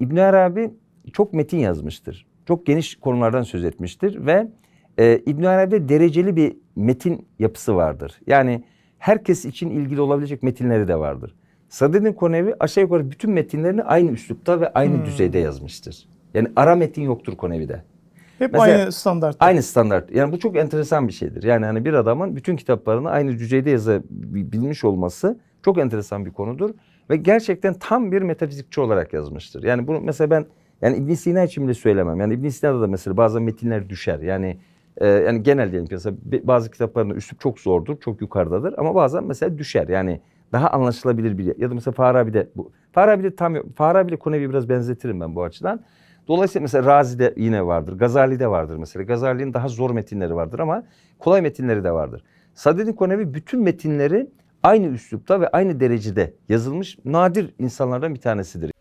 İbn Arabi çok metin yazmıştır. Çok geniş konulardan söz etmiştir ve e, İbn Arabi'de dereceli bir metin yapısı vardır. Yani herkes için ilgili olabilecek metinleri de vardır. Sadreddin Konevi aşağı yukarı bütün metinlerini aynı üslupta ve aynı Hmm. düzeyde yazmıştır. Yani ara metin yoktur Konevi'de. Hep Mesela- aynı standart. Aynı standart. Yani bu çok enteresan bir şeydir. Yani hani bir adamın bütün kitaplarını aynı düzeyde yazabilmiş olması çok enteresan bir konudur. Ve gerçekten tam bir metafizikçi olarak yazmıştır. Yani bunu mesela ben yani İbn Sina için bile söylemem. Yani İbn Sina'da da mesela bazı metinler düşer. Yani e, yani genel diyelim ki mesela bazı kitaplarında üslup çok zordur, çok yukarıdadır ama bazen mesela düşer. Yani daha anlaşılabilir bir ya da mesela Farabi'de bu Farabi'de tam Farabi'yle Konevi'yi biraz benzetirim ben bu açıdan. Dolayısıyla mesela Razi'de yine vardır. Gazali'de vardır mesela. Gazali'nin daha zor metinleri vardır ama kolay metinleri de vardır. Sadreddin Konevi bütün metinleri aynı üslupta ve aynı derecede yazılmış nadir insanlardan bir tanesidir.